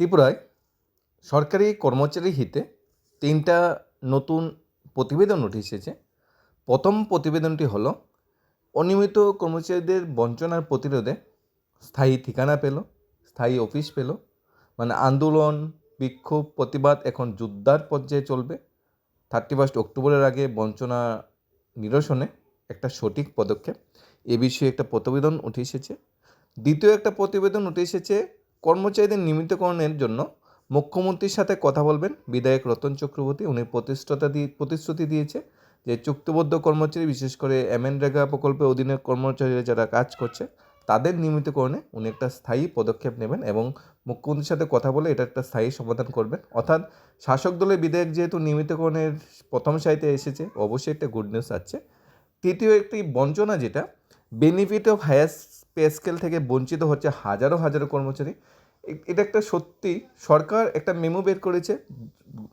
ত্রিপুরায় সরকারি কর্মচারী হিতে তিনটা নতুন প্রতিবেদন উঠে এসেছে। প্রথম প্রতিবেদনটি হলো, অনিয়মিত কর্মচারীদের বঞ্চনার প্রতিরোধে স্থায়ী ঠিকানা পেল, স্থায়ী অফিস পেল মানে আন্দোলন, বিক্ষোভ, প্রতিবাদ এখন জোরদার পর্যায়ে চলবে। থার্টি ফার্স্ট অক্টোবরের আগে বঞ্চনা নিরসনে একটা সঠিক পদক্ষেপ। এ বিষয়ে একটা প্রতিবেদন উঠে এসেছে। দ্বিতীয় একটা প্রতিবেদন উঠে এসেছে কর্মচারীদের নিয়মিতকরণের জন্য মুখ্যমন্ত্রীর সাথে কথা বলবেন বিধায়ক রতন চক্রবর্তী। উনি প্রতিষ্ঠাতা দিয়ে প্রতিশ্রুতি দিয়েছে যে চুক্তিবদ্ধ কর্মচারী, বিশেষ করে এমএনরেগা প্রকল্পের অধীনে কর্মচারীরা যারা কাজ করছে, তাদের নিয়মিতকরণে উনি একটা স্থায়ী পদক্ষেপ নেবেন এবং মুখ্যমন্ত্রীর সাথে কথা বলে এটা একটা স্থায়ী সমাধান করবেন। অর্থাৎ শাসক দলের বিধায়ক যেহেতু নিয়মিতকরণের প্রথম সাইতে এসেছে, অবশ্যই একটা গুড নিউজ আছে। তৃতীয় একটি বঞ্চনা যেটা benefit of higher pay scale থেকে বঞ্চিত হচ্ছে হাজারো হাজারো কর্মচারী। এটা একটা সত্যি সরকার একটা মেমো বের করেছে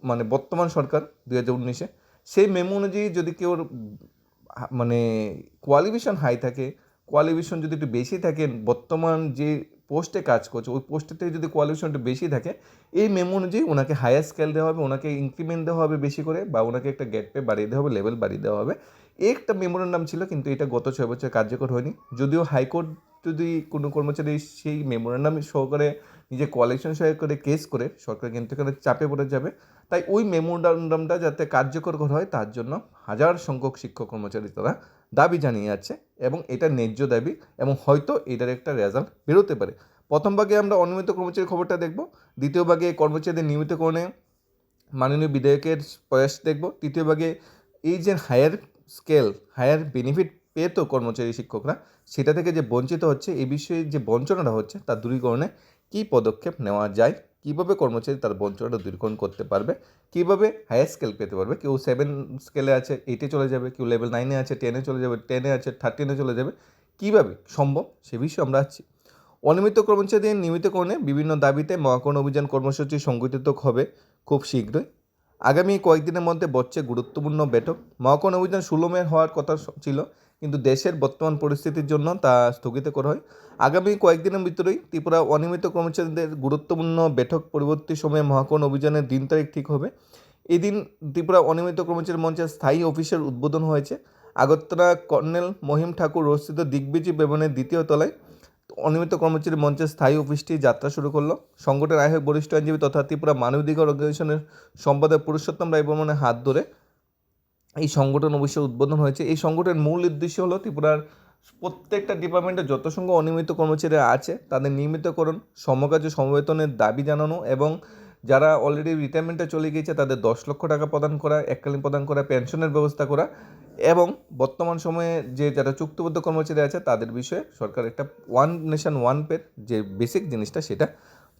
মানে বর্তমান সরকার দু হাজার উনিশে। সেই মেমো অনুযায়ী যদি কেউ মানে কোয়ালিফিকেশন হাই থাকে, কোয়ালিফিকেশন যদি একটু বেশি থাকে, বর্তমান যে পোস্টে কাজ করছে, ওই পোস্টে থেকে যদি কোয়ালিফিকেশন একটু বেশি থাকে, এই মেমো অনুযায়ী ওনাকে হায়ার স্কেল দেওয়া হবে, ওনাকে ইনক্রিমেন্ট দেওয়া হবে বেশি করে, বা ওনাকে একটা গেট পে বাড়িয়ে দেওয়া হবে লেভেল বাড়িয়ে দেওয়া হবে। একটা মেমোরেন্ডাম ছিল, কিন্তু এটা গত ছয় বছর কার্যকর হয়নি। যদিও হাইকোর্ট যদি কোনো কর্মচারী সেই মেমোরেন্ডাম সহকারে নিজে কোয়ালিফিকেশন সহায়ক করে কেস করে, সরকার কিন্তু এখানে চাপে পড়ে যাবে। তাই ওই মেমোরেন্ডামটা যাতে কার্যকর করা হয়, তার জন্য হাজার সংখ্যক শিক্ষক কর্মচারী তারা দাবি জানিয়ে আছে এবং এটা ন্যায্য দাবি এবং হয়তো এটার একটা রেজাল্ট বেরোতে পারে। প্রথম ভাগে আমরা অনিয়মিত কর্মচারীর খবরটা দেখব, দ্বিতীয় ভাগে কর্মচারীদের নিয়মিতকরণে মাননীয় বিধায়কের প্রয়াস দেখব, তৃতীয় ভাগে এই যে হায়ার স্কেল, হায়ার বেনিফিট পেতো কর্মচারী শিক্ষকরা, সেটা থেকে যে বঞ্চিত হচ্ছে এই বিষয়ে যে বঞ্চনাটা হচ্ছে, তার দূরীকরণে কী পদক্ষেপ নেওয়া যায়? কীভাবে কর্মচারী তার বঞ্চনাটা দূরীকরণ করতে পারবে? কীভাবে হায়ার স্কেল পেতে পারবে? কেউ সেভেন স্কেলে আছে এইটে চলে যাবে, কেউ লেভেল নাইনে আছে টেনে চলে যাবে টেনে আছে থার্টিনে চলে যাবে। কীভাবে সম্ভব? সে বিষয়ে আমরা আছি। অনিয়মিত কর্মচারীদের নিয়মিতকরণে বিভিন্ন দাবিতে মহাকরণ অভিযান কর্মসূচি সংগঠিত হবে খুব শীঘ্রই। আগামী কয়েকদিনের মধ্যে বসছে গুরুত্বপূর্ণ বৈঠক। মহাকরণ অভিযান ষোলো মে হওয়ার কথা ছিল, কিন্তু দেশের বর্তমান পরিস্থিতির জন্য তা স্থগিত করা হয়। আগামী কয়েকদিনের ভিতরেই ত্রিপুরা অনিয়মিত কর্মচারীদের গুরুত্বপূর্ণ বৈঠক পরবর্তী সময়ে মহাকরণ অভিযানের দিন তারিখ ঠিক হবে। এদিন ত্রিপুরা অনিয়মিত কর্মচারী মঞ্চের স্থায়ী অফিসের উদ্বোধন হয়েছে। আগরতলা কর্নেল মহিম ঠাকুর রস্থিত দিগ্বিজয় ভবনের দ্বিতীয় তলায় অনিয়মিত কর্মচারী মঞ্চের স্থায়ী অফিসটি যাত্রা শুরু করল। সংগঠনের আয়োজক বরিষ্ঠ আইনজীবী তথা ত্রিপুরা মানবাধিকার অর্গানাইজেশনের সম্পাদক পুরুষোত্তম রায় বর্মনের হাত ধরে এই সংগঠন অবশ্যই উদ্বোধন হয়েছে। এই সংগঠনের মূল উদ্দেশ্য হলো ত্রিপুরার প্রত্যেকটা ডিপার্টমেন্টে যত সংখ্যক অনিয়মিত কর্মচারী আছে, তাদের নিয়মিতকরণ, সমকাজ সমবেতনের দাবি জানানো এবং যারা অলরেডি রিটায়ারমেন্টে চলে গিয়েছে, তাদের দশ লক্ষ টাকা প্রদান করা, এককালীন প্রদান করা, পেনশনের ব্যবস্থা করা এবং বর্তমান সময়ে যে যারা চুক্তিবদ্ধ কর্মচারী আছে, তাদের বিষয়ে সরকার একটা ওয়ান নেশন ওয়ান পের যে বেসিক জিনিসটা সেটা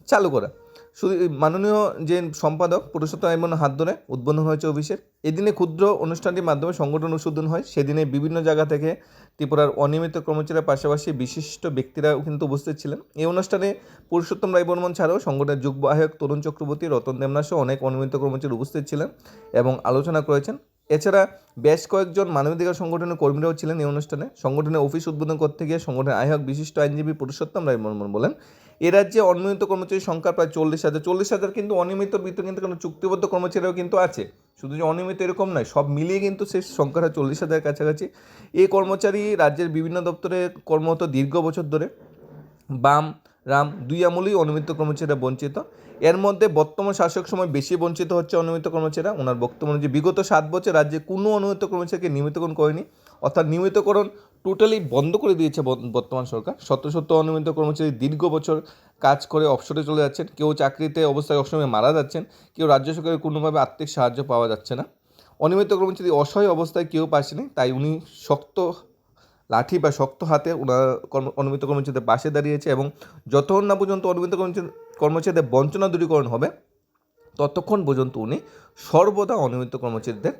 চালু করা। শুধু মাননীয় যে সম্পাদক পুরুষোত্তম এমন হাত ধরে উদ্বোধন হয়েছে অফিসের। এদিনে ক্ষুদ্র অনুষ্ঠানটির মাধ্যমে সংগঠন উদ্বোধন হয়। সেদিনে বিভিন্ন জায়গা থেকে ত্রিপুরার অনিয়মিত কর্মচারীর পাশাপাশি বিশিষ্ট ব্যক্তিরাও কিন্তু উপস্থিত ছিলেন। এই অনুষ্ঠানে পুরুষোত্তম রায় বর্মন ছাড়াও সংগঠনের যুগ্ম আহ্বায়ক তরুণ চক্রবর্তী, রতন দেবনাথ অনেক অনিয়মিত কর্মচারী উপস্থিত ছিলেন এবং আলোচনা করেছেন। এছাড়া বেশ কয়েকজন মানবাধিকার সংগঠনের কর্মীরাও ছিলেন এই অনুষ্ঠানে। সংগঠনের অফিস উদ্বোধন করতে গিয়ে সংগঠনের আহ্বায়ক বিশিষ্ট আইনজীবী পুরুষোত্তম রায় বর্মন বলেন, এ রাজ্যে অনিয়মিত কর্মচারীর সংখ্যা প্রায় চল্লিশ হাজার। চল্লিশ হাজার কিন্তু অনিয়মিত ভিতরে কিন্তু কোনো চুক্তিবদ্ধ কর্মচারীও কিন্তু আছে। শুধু যে অনিয়মিত এরকম নয়, সব মিলিয়ে কিন্তু সেই সংখ্যাটা চল্লিশ হাজার কাছাকাছি। এই কর্মচারী রাজ্যের বিভিন্ন দপ্তরে কর্মরত দীর্ঘ বছর ধরে বাম রাম দুই আমলেই অনিয়মিত কর্মচারীরা বঞ্চিত। এর মধ্যে বর্তমান শাসক সময় বেশি বঞ্চিত হচ্ছে অনিয়মিত কর্মচারীরা ওনার বক্তব্য অনুযায়ী বিগত সাত বছর রাজ্যে কোনো অনিয়মিত কর্মচারীকে নিয়মিতকরণ করেনি। অর্থাৎ নিয়মিতকরণ টোটালি বন্ধ করে দিয়েছে বর্ত- বর্তমান সরকার। শত শত অনিয়মিত কর্মচারী দীর্ঘ বছর কাজ করে অবসরে চলে যাচ্ছেন। কেউ চাকরিতে অবস্থায় অসময়ে মারা যাচ্ছেন। কেউ রাজ্য সরকারের কোনোভাবে আর্থিক সাহায্য পাওয়া যাচ্ছে না। অনিয়মিত কর্মচারী অসহায় অবস্থায় কেউ পাচ্ছেনি তাই উনি শক্ত লাঠি বা শক্ত হাতে ওনার কর্ম অনিয়মিত কর্মচারীদের পাশে দাঁড়িয়েছে এবং যতক্ষণ না পর্যন্ত কর্মচারী কর্মচারীদের বঞ্চনা দূরীকরণ হবে, ততক্ষণ পর্যন্ত উনি সর্বদা অনিয়মিত কর্মচারীদের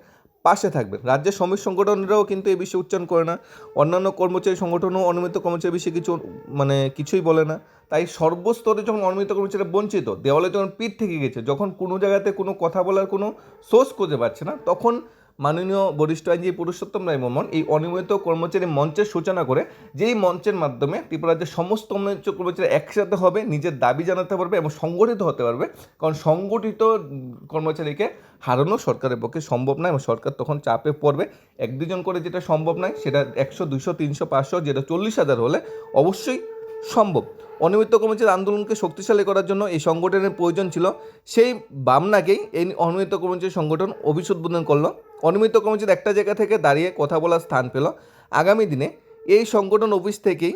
পাশে থাকবেন। রাজ্যের শ্রমিক সংগঠনরাও কিন্তু এই বিষয়ে উচ্চারণ করে না। অন্যান্য কর্মচারী সংগঠনও অনিয়মিত কর্মচারী বিষয়ে কিছু মানে কিছুই বলে না। তাই সর্বস্তরে যখন অনিয়মিত কর্মচারী বঞ্চিত, দেওয়ালে যখন পিঠ থেকে গেছে, যখন কোনো জায়গাতে কোনো কথা বলার কোনো সোর্স খুঁজে পাচ্ছে না, তখন মাননীয় বরিষ্ঠ আইনজীবী পুরুষোত্তম রায় বর্মন এই অনিয়মিত কর্মচারী মঞ্চের সূচনা করে যেই মঞ্চের মাধ্যমে ত্রিপুরা রাজ্যের সমস্ত অনিয়মিত কর্মচারী একসাথে হবে, নিজের দাবি জানাতে পারবে এবং সংগঠিত হতে পারবে। কারণ সংগঠিত কর্মচারীকে হারানো সরকারের পক্ষে সম্ভব নয় এবং সরকার তখন চাপে পড়বে। এক দুজন করে যেটা সম্ভব নয়, সেটা একশো দুশো তিনশো, পাঁচশো, যেটা চল্লিশ হাজার হলে অবশ্যই সম্ভব। অনিয়মিত কর্মচারী আন্দোলনকে শক্তিশালী করার জন্য এই সংগঠনের প্রয়োজন ছিল, সেই বামনাকেই এই অনিয়মিত কর্মচারী সংগঠন অভিযোগ উদ্বোধন করল। অনিয়মিত কর্মচারী একটা জায়গা থেকে দাঁড়িয়ে কথা বলার স্থান পেল। আগামী দিনে এই সংগঠন অফিস থেকেই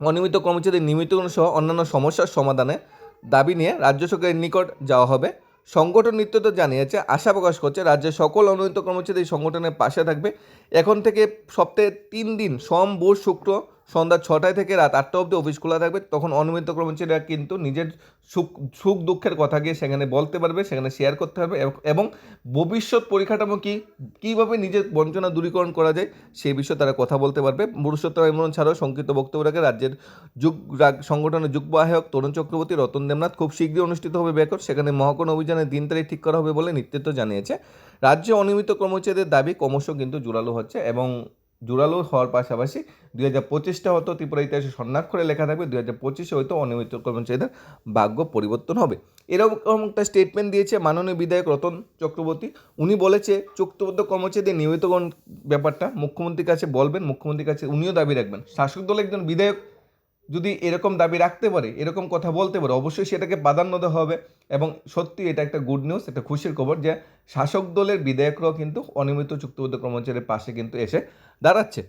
অনিয়মিত কর্মচারীদের নিয়মিতকরণ সহ অন্যান্য সমস্যার সমাধানে দাবি নিয়ে রাজ্য সরকারের নিকট যাওয়া হবে। সংগঠন নিত্যত জানিয়েছে, আশা প্রকাশ করছে, রাজ্যের সকল অনিয়মিত কর্মচারী এই সংগঠনের পাশে থাকবে। এখন থেকে সপ্তাহে তিন দিন সোম, বুধ, শুক্র সন্ধ্যা ছটায় থেকে রাত আটটা অবধি অফিস খোলা থাকবে। তখন অনিয়মিত কর্মচারীরা কিন্তু নিজের সুখ সুখ দুঃখের কথা গিয়ে সেখানে বলতে পারবে, সেখানে শেয়ার করতে পারবে এবং- ভবিষ্যৎ পরিকাঠামো কী, কীভাবে নিজের বঞ্চনা দূরীকরণ করা যায় সেই বিষয়ে তারা কথা বলতে পারবে। পুরুষোত্তম এমন ছাড়াও সংক্ষিপ্ত বক্তব্য রাখে রাজ্যের যুগ সংগঠনের যুগ্ম আহ্বায়ক তরুণ চক্রবর্তী রতন দেবনাথ। খুব শীঘ্রই অনুষ্ঠিত হবে ব্যাকট সেখানে মহাকরণ অভিযানের দিন তারিখ ঠিক করা হবে বলে নেতৃত্ব জানিয়েছে। রাজ্যে অনিয়মিত কর্মচারীদের দাবি ক্রমশ কিন্তু জোরালো হচ্ছে এবং জোরালো হওয়ার পাশাপাশি দুই হাজার পঁচিশটা হয়তো ত্রিপুরা ইতিহাসে স্বর্ণাক্ষরে লেখা থাকবে, দুই হাজার পঁচিশে হয়তো অনিয়মিত কর্মচারীদের ভাগ্য পরিবর্তন হবে। এরকম একটা স্টেটমেন্ট দিয়েছে মাননীয় বিধায়ক রতন চক্রবর্তী। উনি বলেছে, চুক্তিবদ্ধ কর্মচারীদের নিয়মিতকরণ ব্যাপারটা মুখ্যমন্ত্রীর কাছে বলবেন, মুখ্যমন্ত্রীর কাছে উনিও দাবি রাখবেন। শাসক দলের একজন বিধায়ক যদি এরকম দাবি রাখতে পারে, এরকম কথা বলতে পারে, অবশ্যই সেটাকে প্রাধান্য দেওয়া হবে। এবং সত্যি এটা একটা গুড নিউজ একটা খুশির খবর যে শাসক দলের বিধায়করাও কিন্তু অনিয়মিত চুক্তিবদ্ধ কর্মচারীর পাশে কিন্তু এসে দাঁড়াচ্ছে।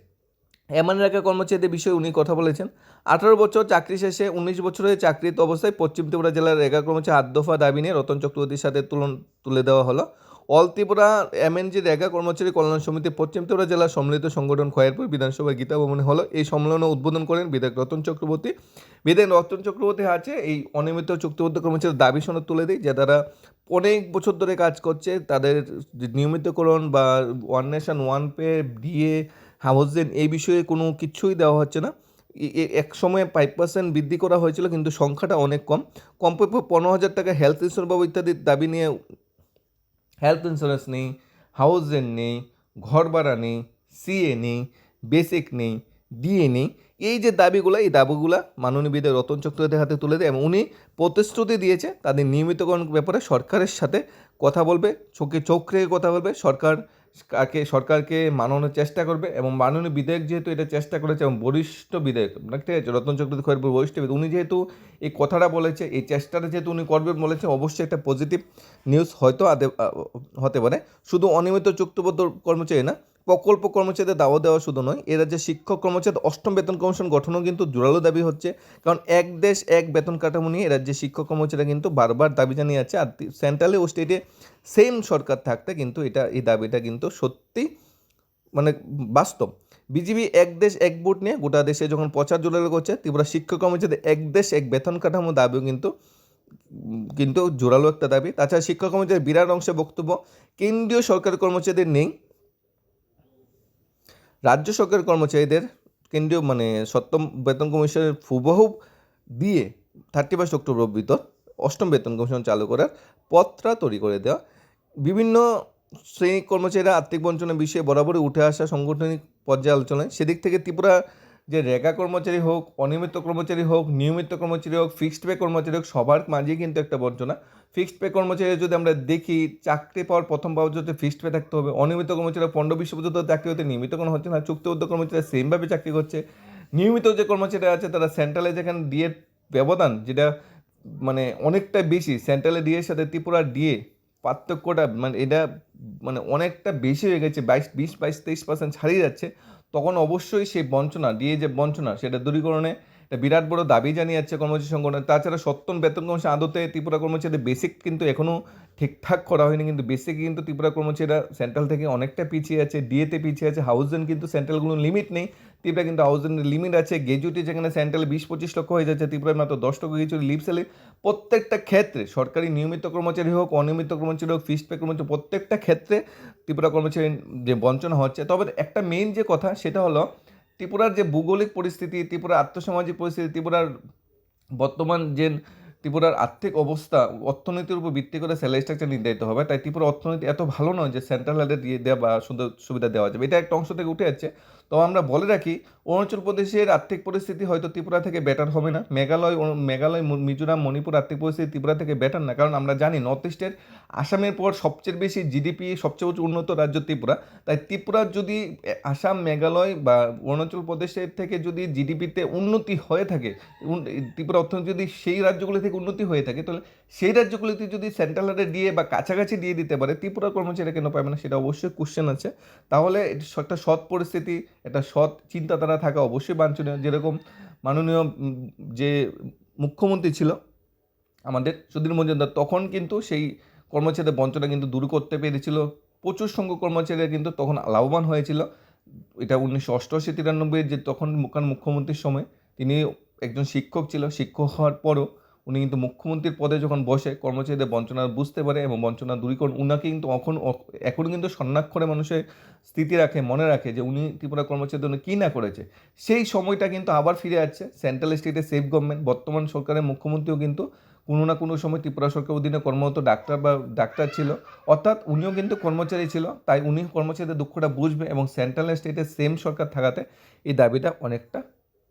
এমন রেখা কর্মচারীদের বিষয়ে উনি কথা বলেছেন। আঠারো বছর চাকরি শেষে উনিশ বছরের চাকরিত অবস্থায় পশ্চিম ত্রিপুরা জেলার রেগা কর্মচারী আট দফা দাবি নিয়ে রতন চক্রবর্তীর সাথে তুলন তুলে দেওয়া হলো। অল ত্রিপুরা এমএনজি রেগা কর্মচারী কল্যাণ সমিতি পশ্চিম ত্রিপুরা জেলার সম্মিলিত সংগঠন খয়েরপুর বিধানসভায় গীতা ভবনে হলো। এই সম্মেলনে উদ্বোধন করেন বিধায়ক রতন চক্রবর্তী। বিধায়ক রতন চক্রবর্তী আছে, এই অনিয়মিত চুক্তিবদ্ধ কর্মচারীর দাবি সনদ তুলে দেয় যে তারা অনেক বছর ধরে কাজ করছে, তাদের নিয়মিতকরণ বা one nation one pay DA হাউসেন এই বিষয়ে কোনো কিছুই দেওয়া হচ্ছে না। এক সময় ফাইভ পার্সেন্ট বৃদ্ধি করা হয়েছিল, কিন্তু সংখ্যাটা অনেক কম। কমপক্ষে পনেরো হাজার টাকা হেলথ ইন্স্যুরেন্স বাবু ইত্যাদির দাবি নিয়ে হেলথ ইন্স্যুরেন্স নেই হাউস নেই, ঘর ভাড়া নেই সিএ নেই বেসিক নেই ডিএ নেই। এই যে দাবিগুলো, এই দাবিগুলো মাননীয় বিধায়ক রতন চক্রবর্তীর হাতে তুলে দেয় এবং উনি প্রতিশ্রুতি দিয়েছে তাদের নিয়মিতকরণ ব্যাপারে সরকারের সাথে কথা বলবে, চোখে চোখ রেখে কথা বলবে, সরকার কাকে, সরকারকে মানানোর চেষ্টা করবে এবং মাননীয় বিধায়ক যেহেতু এটা চেষ্টা করেছে এবং বরিষ্ঠ বিধায়ক মানে ঠিক আছে, রতন চক্রবর্তী খয়ের বরিষ্ঠ বিধায়ক, উনি যেহেতু এই কথাটা বলেছে, এই চেষ্টাটা যেহেতু উনি করবেন বলেছে, অবশ্যই একটা পজিটিভ নিউজ হয়তো হতে পারে। শুধু অনিয়মিত চুক্তিবদ্ধ কর্মচারী না প্রকল্প কর্মচারীদের দাওয়া দেওয়া শুধু নয়, এ রাজ্যে শিক্ষক কর্মচারী, অষ্টম বেতন কমিশন গঠনও কিন্তু জোরালো দাবি হচ্ছে। কারণ এক দেশ এক বেতন কাঠামো নিয়ে এ রাজ্যে শিক্ষক কর্মচারীরা কিন্তু বারবার দাবি জানিয়ে আছে আর সেন্ট্রালে ও স্টেটে সেম সরকার থাকতে কিন্তু এটা, এই দাবিটা কিন্তু সত্যি মানে বাস্তব। বিজেপি এক দেশ এক ভোট নিয়ে গোটা দেশে যখন প্রচার জোরালো করছে, ত্রিপুরা শিক্ষক কর্মচারীদের এক দেশ এক বেতন কাঠামো দাবিও কিন্তু কিন্তু জোরালো একটা দাবি। তাছাড়া শিক্ষক কর্মচারীর বিরাট অংশে বক্তব্য, কেন্দ্রীয় সরকারি কর্মচারীদের নেই। রাজ্য সরকারের কর্মচারীদের কেন্দ্রীয় মানে সপ্তম বেতন কমিশনের হুবহু দিয়ে থার্টি ফার্স্ট অক্টোবর ভিতর অষ্টম বেতন কমিশন চালু করার পথটা তৈরি করে দেওয়া। বিভিন্ন শ্রেণি কর্মচারীরা আর্থিক বঞ্চনার বিষয়ে বরাবরই উঠে আসা সাংগঠনিক পর্যায়ে আলোচনায়। সেদিক থেকে ত্রিপুরা যে রেগা কর্মচারী হোক, অনিয়মিত কর্মচারী হোক, নিয়মিত কর্মচারী হোক ফিক্সড পে কর্মচারী হোক, সবার মাঝেই কিন্তু একটা বঞ্চনা। ফিক্সড পে কর্মচারী যদি আমরা দেখি, চাকরি পাওয়ার প্রথম জন্য ফিক্সড পে থাকতে হবে, অনিয়মিত কর্মচারী পনেরো বিশ পর্যন্ত চাকরি হতে নিয়মিত কোনো হচ্ছে না চুক্তিবদ্ধ কর্মচারী সেমভাবে চাকরি করছে। নিয়মিত যে কর্মচারী আছে, তারা সেন্ট্রালে যেখানে ডিএ ব্যবধান, যেটা মানে অনেকটা বেশি সেন্ট্রালে ডিএর সাথে ত্রিপুরা ডিএ পার্থক্যটা মানে এটা মানে অনেকটা বেশি হয়ে গেছে, বাইশ, বিশ, বাইশ, তেইশ পার্সেন্ট ছাড়িয়ে যাচ্ছে। তখন অবশ্যই সেই বঞ্চনা ডিএ যে বঞ্চনা, সেটা দূরীকরণে বিরাট বড় দাবি জানিয়ে যাচ্ছে কর্মচারী সংগঠন। তাছাড়া সত্তর বেতন কমিশন আদতে ত্রিপুরা কর্মচারীদের বেসিক কিন্তু এখনও ঠিকঠাক করা হয়নি, কিন্তু বেসিক কিন্তু ত্রিপুরা কর্মচারীরা সেন্ট্রাল থেকে অনেকটা পিছিয়ে আছে ডিএতে পিছিয়ে আছে হাউজেন কিন্তু সেন্ট্রালগুলো লিমিট নেই। ত্রিপুরা কিন্তু হাউজেনের লিমিট আছে গ্র্যাজুয়েটি যেখানে সেন্ট্রাল বিশ পঁচিশ লক্ষ হয়ে যাচ্ছে ত্রিপুরায় মাত্র দশ টাকা কিছু লিপ স্যালারি প্রত্যেকটা ক্ষেত্রে, সরকারি নিয়মিত কর্মচারী হোক, অনিয়মিত কর্মচারী হোক ফিক্সড পে কর্মচারী প্রত্যেকটা ক্ষেত্রে ত্রিপুরা কর্মচারী যে বঞ্চনা হচ্ছে। তবে একটা মেইন যে কথা, সেটা হলো ত্রিপুরার যে ভৌগোলিক পরিস্থিতি, ত্রিপুরার আর্থসামাজিক পরিস্থিতি, ত্রিপুরার বর্তমান যে ত্রিপুরার আর্থিক অবস্থা, অর্থনীতির উপর ভিত্তি করে স্যালারি স্ট্রাকচার নির্ধারিত হবে। তাই ত্রিপুরা অর্থনীতি এত ভালো নয় যে সেন্ট্রাল হাতে দিয়ে দেওয়া বা সুন্দর সুবিধা দেওয়া যাবে। এটা একটা অংশ থেকে উঠে যাচ্ছে। তো আমরা বলে রাখি, অরুণাচল প্রদেশের আর্থিক পরিস্থিতি হয়তো ত্রিপুরা থেকে বেটার হবে না। মেঘালয় মেঘালয় মিজোরাম, মণিপুর আর্থিক পরিস্থিতি ত্রিপুরা থেকে বেটার না। কারণ আমরা জানি নর্থ ইস্টের আসামের পর সবচেয়ে বেশি জিডিপি সবচেয়ে উচ্চ উন্নত রাজ্য ত্রিপুরা। তাই ত্রিপুরার যদি আসাম, মেঘালয় বা অরুণাচল প্রদেশের থেকে যদি জিডিপিতে উন্নতি হয়ে থাকে ত্রিপুরা অর্থনীতি যদি সেই রাজ্যগুলি থেকে উন্নতি হয়ে থাকে, তাহলে সেই রাজ্যগুলিতে যদি সেন্ট্রাল হারে দিয়ে বা কাছাকাছি দিয়ে দিতে পারে, ত্রিপুরা কর্মচারীরা কেন পাবে না সেটা অবশ্যই কোশ্চেন আছে। তাহলে একটা সৎ পরিস্থিতি, একটা সৎ চিন্তাধারা থাকা অবশ্যই বাঞ্ছনীয়। যেরকম মাননীয় যে মুখ্যমন্ত্রী ছিল আমাদের সুধীর মজুমদার, তখন কিন্তু সেই কর্মচারীদের বঞ্চনা কিন্তু দূর করতে পেরেছিল। প্রচুর সংখ্যক কর্মচারীরা কিন্তু তখন লাভবান হয়েছিল। এটা উনিশশো অষ্টআশি তিরানব্বই যে তখন মুখ্যমন্ত্রীর সময়, তিনি একজন শিক্ষক ছিল। শিক্ষক হওয়ার পরও উনি কিন্তু মুখ্যমন্ত্রীর পদে যখন বসে, কর্মচারীদের বঞ্চনা বুঝতে পারে এবং বঞ্চনা দূরীকরণ, উনাকে কিন্তু এখন এখন কিন্তু স্বর্ণাক্ষরে মানুষের স্থিতি রাখে, মনে রাখে যে উনি ত্রিপুরা কর্মচারীদের জন্য কী না করেছে। সেই সময়টা কিন্তু আবার ফিরে যাচ্ছে সেন্ট্রাল স্টেটের সেফ গভর্নমেন্ট, বর্তমান সরকারের মুখ্যমন্ত্রীও কিন্তু কোনো না কোনো সময় ত্রিপুরা সরকার অধীনে কর্মরত ডাক্তার বা ডাক্তার ছিল। অর্থাৎ উনিও কিন্তু কর্মচারী ছিল, তাই উনি কর্মচারীদের দুঃখটা বুঝবে এবং সেন্ট্রাল স্টেটের সেম সরকার থাকাতে এই দাবিটা অনেকটা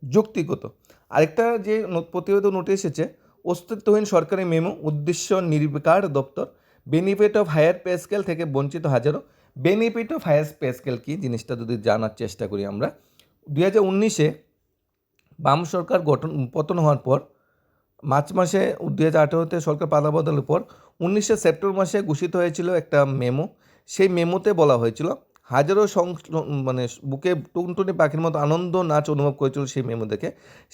যৌক্তিগত। আরেকটা যে প্রতিবেদন উঠে এসেছে অস্তিত্বহীন সরকারি মেমো, উদ্দেশ্য নির্বিকার দপ্তর benefit of higher pay scale থেকে বঞ্চিত হাজারো benefit of higher pay scale কী জিনিসটা যদি জানার চেষ্টা করি আমরা, দুই হাজার উনিশে বাম সরকার গঠন, পতন হওয়ার পর, মার্চ মাসে, দুই হাজার আঠেরোতে সরকার পালাবদলের পর, উনিশে সেপ্টেম্বর মাসে ঘোষিত হয়েছিল একটা মেমো, সেই মেমোতে বলা হয়েছিল হাজারো মানে বুকে টুনটুনি পাখির মতো আনন্দ নাচ অনুভব করেছিল সেই মেমো দেখে।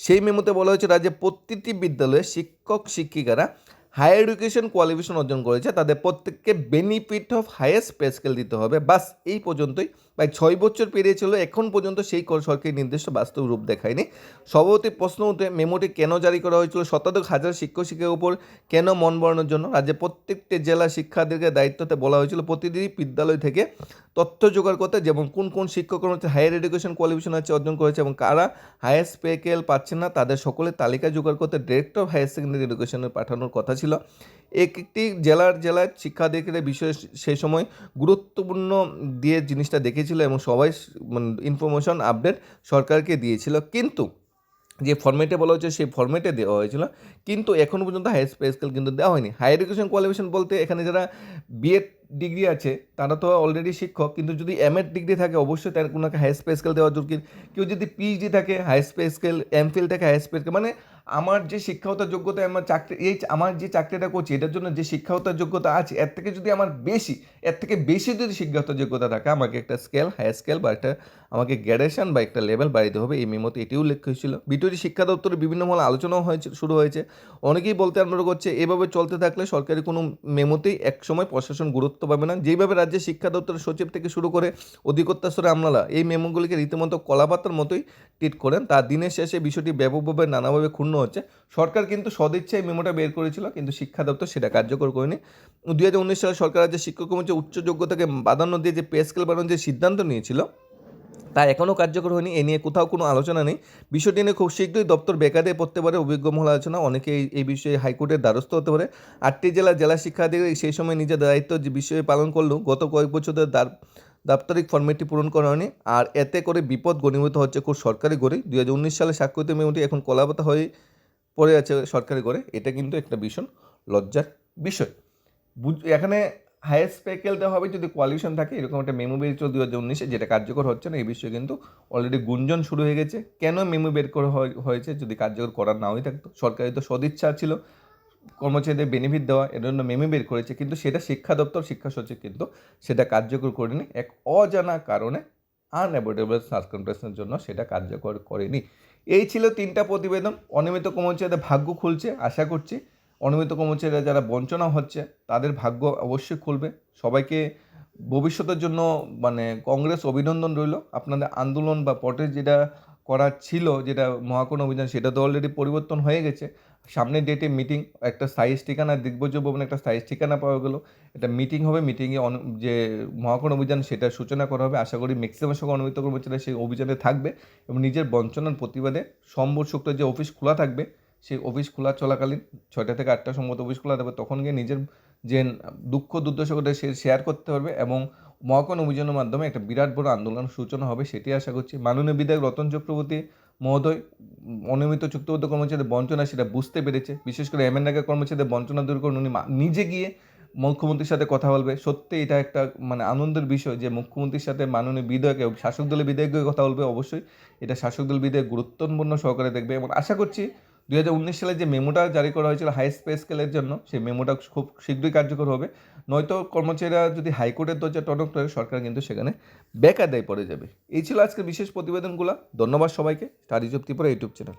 সেই মেমোতে বলা হয়েছে, রাজ্যের প্রতিটি বিদ্যালয়ে শিক্ষক, শিক্ষিকারা হায়ার এডুকেশন কোয়ালিফিকেশন অর্জন করেছে। তাদের প্রত্যেককে benefit of highest pay scale দিতে হবে। বাস এই পর্যন্তই। প্রায় ছয় বছর পেরিয়েছিল, এখন পর্যন্ত সেই সরকারি নির্দিষ্ট বাস্তব রূপ দেখায়নি। সভাপতি প্রশ্ন উঠে মেমোটি কেন জারি করা হয়েছিল? শতাধিক হাজার শিক্ষক, শিক্ষকের উপর কেন মন বাড়ানোর জন্য? রাজ্যের প্রত্যেকটি জেলা শিক্ষার্থীকে দায়িত্বতে বলা হয়েছিল, প্রতিটি বিদ্যালয় থেকে তথ্য জোগাড় করতে যেমন কোন কোন শিক্ষক কর্মচারী হায়ার এডুকেশন কোয়ালিফিকেশন আছে অর্জন করেছে এবং কারা হায়েস্ট পে কেল পাচ্ছেন না, তাদের সকলের তালিকা জোগাড় করতে ডিরেক্টর অফ হায়ার সেকেন্ডারি এডুকেশনে পাঠানোর কথা ছিল। এক একটি জেলার জেলায় শিক্ষার্থীদের বিষয়ে সেই সময় গুরুত্বপূর্ণ দিয়ে জিনিসটা দেখেছিল এবং সবাই মানে ইনফরমেশন আপডেট সরকারকে দিয়েছিল। কিন্তু যে ফর্মেটে বলা হয়েছে সেই ফর্মেটে দেওয়া হয়েছিল। কিন্তু এখনও পর্যন্ত হায়ার পে স্কেল কিন্তু দেওয়া হয়নি। হায়ার এডুকেশন কোয়ালিফিকেশন বলতে এখানে যারা বিএড ডিগ্রি আছে, তারা তো অলরেডি শিক্ষক, কিন্তু যদি এম এড ডিগ্রি থাকে, অবশ্যই তার কোনো হায়ার পে স্কেল দেওয়া জরুরি। কেউ যদি পিএইচডি থাকে higher pay scale M Phil থাকে হায়ার পে স্কেল মানে আমার যে শিক্ষাগত যোগ্যতা, আমার চাকরি, এই আমার যে চাকরিটা করছি, এটার জন্য যে শিক্ষাগত যোগ্যতা আছে, এর থেকে যদি আমার বেশি, এর থেকে বেশি যদি শিক্ষাগত যোগ্যতা থাকে, আমাকে একটা স্কেল হায়ার স্কেল বা একটা, আমাকে গ্র্যাডুয়েশন বা একটা লেভেল বাড়িতে হবে, এই মেমোতে এটিও উল্লেখ হয়েছিল। বিটুরি শিক্ষা দপ্তরে বিভিন্ন মহল আলোচনাও হয়েছে, শুরু হয়েছে। অনেকেই বলতে আরম্ভ করছে, এভাবে চলতে থাকলে সরকারি কোনো মেমোতেই একসময় প্রশাসন গুরুত্ব পাবে না। যেভাবে রাজ্যের শিক্ষা দপ্তরের সচিব থেকে শুরু করে অধিকর্তা স্তরে আমলারা এই মেমোগুলিকে রীতিমতো কলাপাতার মতোই ট্রিট করেন। তার দিনের শেষে বিষয়টি ব্যাপকভাবে, নানাভাবে ক্ষুণ্ণ হচ্ছে। সরকার কিন্তু সদিচ্ছায় মেমোটা বের করেছিল, কিন্তু শিক্ষা দপ্তর সেটা কার্যকর করেনি। দুই হাজার উনিশ সালে সরকার রাজ্যের শিক্ষক কর্মচারী উচ্চ যোগ্যতাকে প্রাধান্য দিয়ে যে পে স্কেল বাড়ানোর যে সিদ্ধান্ত নিয়েছিল, তা এখনও কার্যকর হয়নি। এ নিয়ে কোথাও কোনো আলোচনা নেই। বিষয়টি নিয়ে খুব শীঘ্রই দপ্তর বেকারে পড়তে পারে, অভিজ্ঞ মহল আলোচনা অনেকে এই- বিষয়ে হাইকোর্টের দ্বারস্থ হতে পারে। আটটি জেলা জেলা শিক্ষা আধিকারিক সেই সময় নিজের দায়িত্ব যে বিষয়ে পালন করলেও গত কয়েক বছর ধরে দাপ্তরিক ফর্মেটটি পূরণ করা হয়নি। আর এতে করে বিপদ ঘনীভূত হচ্ছে খুব সরকারি গড়ে দু সালে স্বাক্ষরিত মেমোটি এখন কলাপাতা হয়ে পড়ে আছে সরকারি করে, এটা কিন্তু একটা ভীষণ লজ্জার বিষয়। বুঝ- এখানে হায়েস্ট স্পেকেল দেওয়া হবে যদি কোয়ালিফিকেশন থাকে, এরকম একটা মেমো বেরিয়েছিল দু হাজার উনিশে, যেটা কার্যকর হচ্ছে না, এই বিষয়ে কিন্তু অলরেডি গুঞ্জন শুরু হয়ে গেছে। কেন মেমো বের করা হয়েছে যদি কার্যকর করার না হয়ে থাকতো? সরকারি তো সদিচ্ছা ছিল, কর্মচারীদের বেনিফিট দেওয়া, এর জন্য মেমো বের করেছে, কিন্তু সেটা শিক্ষা দপ্তর, শিক্ষা সচিব কিন্তু সেটা কার্যকর করেনি। এক অজানা কারণে আনঅ্যাভয়েডেবল সার্কামটেন্সের জন্য সেটা কার্যকর করেনি। এই ছিল তিনটা প্রতিবেদন। অনিয়মিত কর্মচারীদের ভাগ্য খুলছে, আশা করছি। অনিয়মিত কর্মচারীরা যারা বঞ্চনা হচ্ছে, তাদের ভাগ্য অবশ্যই খুলবে। সবাইকে ভবিষ্যতের জন্য মানে কংগ্রেস অভিনন্দন রইল। আপনাদের আন্দোলন বা পটে যেটা করা ছিল, যেটা মহাকরণ অভিযান, সেটা তো অলরেডি পরিবর্তন হয়ে গেছে। সামনের ডেটে মিটিং একটা সাইজ ঠিকানা দিগ্বজ্য ভবনে একটা সাইজ ঠিকানা পাওয়া গেলো। একটা মিটিং হবে মিটিংয়ে যে মহাকরণ অভিযান সেটা সূচনা করা হবে। আশা করি ম্যাক্সিমাম সংখ্যক অনিয়মিত কর্মচারীরা সেই অভিযানে থাকবে এবং নিজের বঞ্চনার প্রতিবাদে সম্বর শুক্র যে অফিস খোলা থাকবে, সেই অফিস খোলা চলাকালীন ছয়টা থেকে আটটা সম্ভবত অফিস খোলা থাকবে। তখন গিয়ে নিজের যে দুঃখ, দুর্দশা করে সে শেয়ার করতে পারবে এবং মহাকরণ অভিযানের মাধ্যমে একটা বিরাট বড় আন্দোলন সূচনা হবে, সেটি আশা করছি। মাননীয় বিধায়ক রতন চক্রবর্তী মহোদয়, অনিয়মিত চুক্তিবদ্ধ কর্মচারীদের বঞ্চনা সেটা বুঝতে পেরেছে। বিশেষ করে এমএনআকে কর্মচারীদের বঞ্চনা দূর করুন। উনি নিজে গিয়ে মুখ্যমন্ত্রীর সাথে কথা বলবে। সত্যি এটা একটা মানে আনন্দের বিষয় যে মুখ্যমন্ত্রীর সাথে মাননীয় বিধায়ক এবং শাসক দলের বিধায়ককে কথা বলবে। অবশ্যই এটা শাসক দল বিধায়ক গুরুত্বপূর্ণ সহকারে দেখবে এবং আশা করছি দুই হাজার উনিশ সালে যে মেমোটা জারি করা হয়েছিল হাই পে স্কেলের জন্য, সেই মেমোটা খুব শীঘ্রই কার্যকর হবে। নয়তো কর্মচারীরা যদি হাইকোর্টের দরজা টনক করে, সরকার কিন্তু সেখানে বেকার দায় পড়ে যাবে। এই ছিল আজকের বিশেষ প্রতিবেদনগুলো। ধন্যবাদ সবাইকে। Study Tripura YouTube channel.